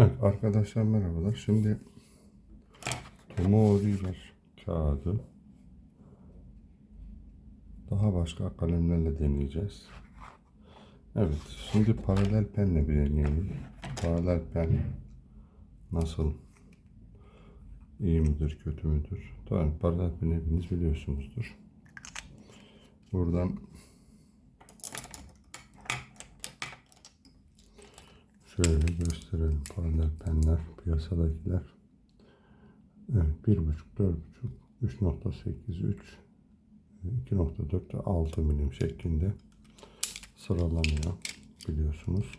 Evet arkadaşlar merhabalar. Şimdi Tomo River kağıdı daha başka kalemlerle deneyeceğiz. Evet şimdi paralel penle bir deneyelim. Paralel pen nasıl iyi midir kötü müdür? Tamam paralel pen hepiniz biliyorsunuzdur. Buradan Şöyle gösterelim paralel penler piyasadakiler. Evet 1.5 4.5 3.8 3 2.4 ve 6 milim şeklinde sıralanıyor biliyorsunuz.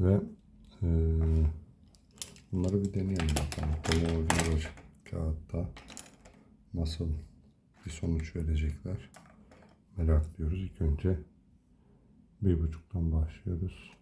Ve e, bunları bir deneyelim bakalım. Bunu orijinal kağıtta nasıl bir sonuç verecekler merak ediyoruz. İlk önce bir buçuktan başlıyoruz.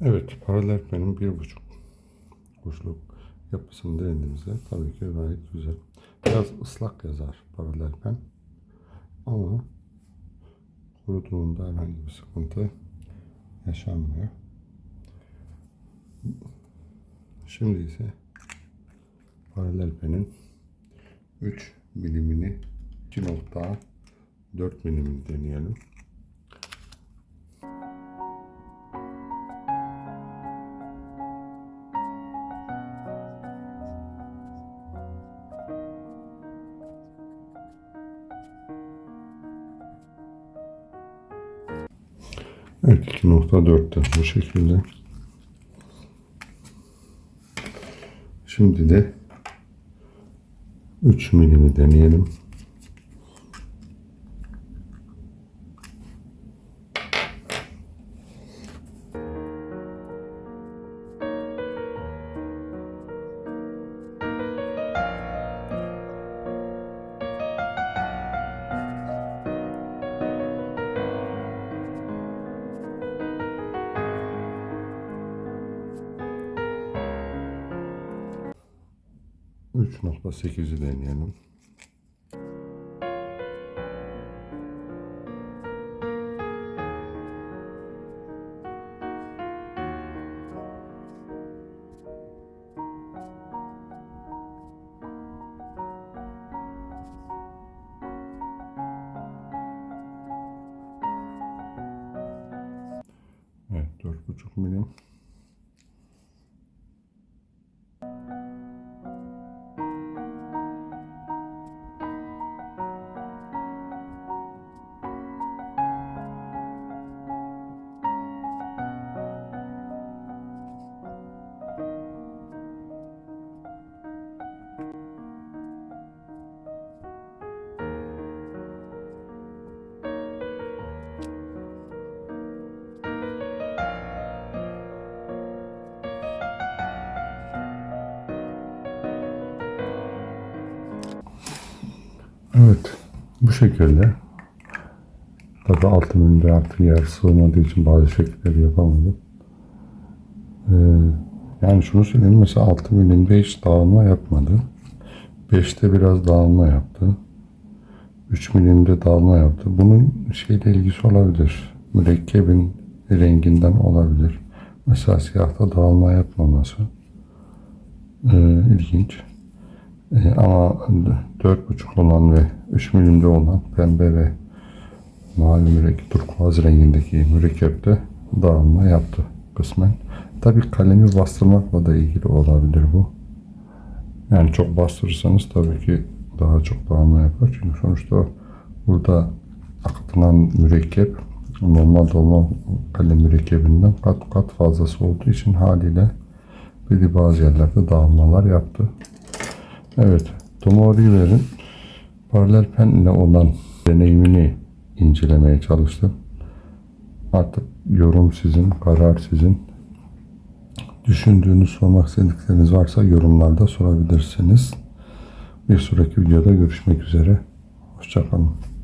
Evet, paralel penin bir buçuk kuşluk yapısını denediğimizde tabii ki gayet güzel. Biraz ıslak yazar paralel pen. Ama kuruduğunda herhangi bir sıkıntı yaşanmıyor. Şimdi ise paralel penin 3 milimini 2.4 milimini deneyelim. Evet 2.4'te bu şekilde. Şimdi de 3 milimi deneyelim. Üç nokta sekizi deneyelim. Evet, dört buçuk milim. Evet. Bu şekilde. Tabi 6 milimde artık yer sığmadığı için bazı şekilleri yapamadım. Ee, yani şunu söyleyeyim. Mesela 6 milimde hiç dağılma yapmadı. 5'te biraz dağılma yaptı. 3 milimde dağılma yaptı. Bunun şeyle ilgisi olabilir. Mürekkebin renginden olabilir. Mesela siyahta dağılma yapmaması. Ee, ilginç. Ee, ama 4,5 olan ve 3 milimde olan pembe ve mavi mürekkep, turkuaz rengindeki mürekkepte dağılma yaptı kısmen. Tabi kalemi bastırmakla da ilgili olabilir bu. Yani çok bastırırsanız tabii ki daha çok dağılma yapar. Çünkü sonuçta burada akıtılan mürekkep normal dolma kalem mürekkebinden kat kat fazlası olduğu için haliyle bir de bazı yerlerde dağılmalar yaptı. Evet, Tomo River'in paralel pen ile olan deneyimini incelemeye çalıştım. Artık yorum sizin, karar sizin. Düşündüğünüz, sormak istedikleriniz varsa yorumlarda sorabilirsiniz. Bir sonraki videoda görüşmek üzere. Hoşçakalın.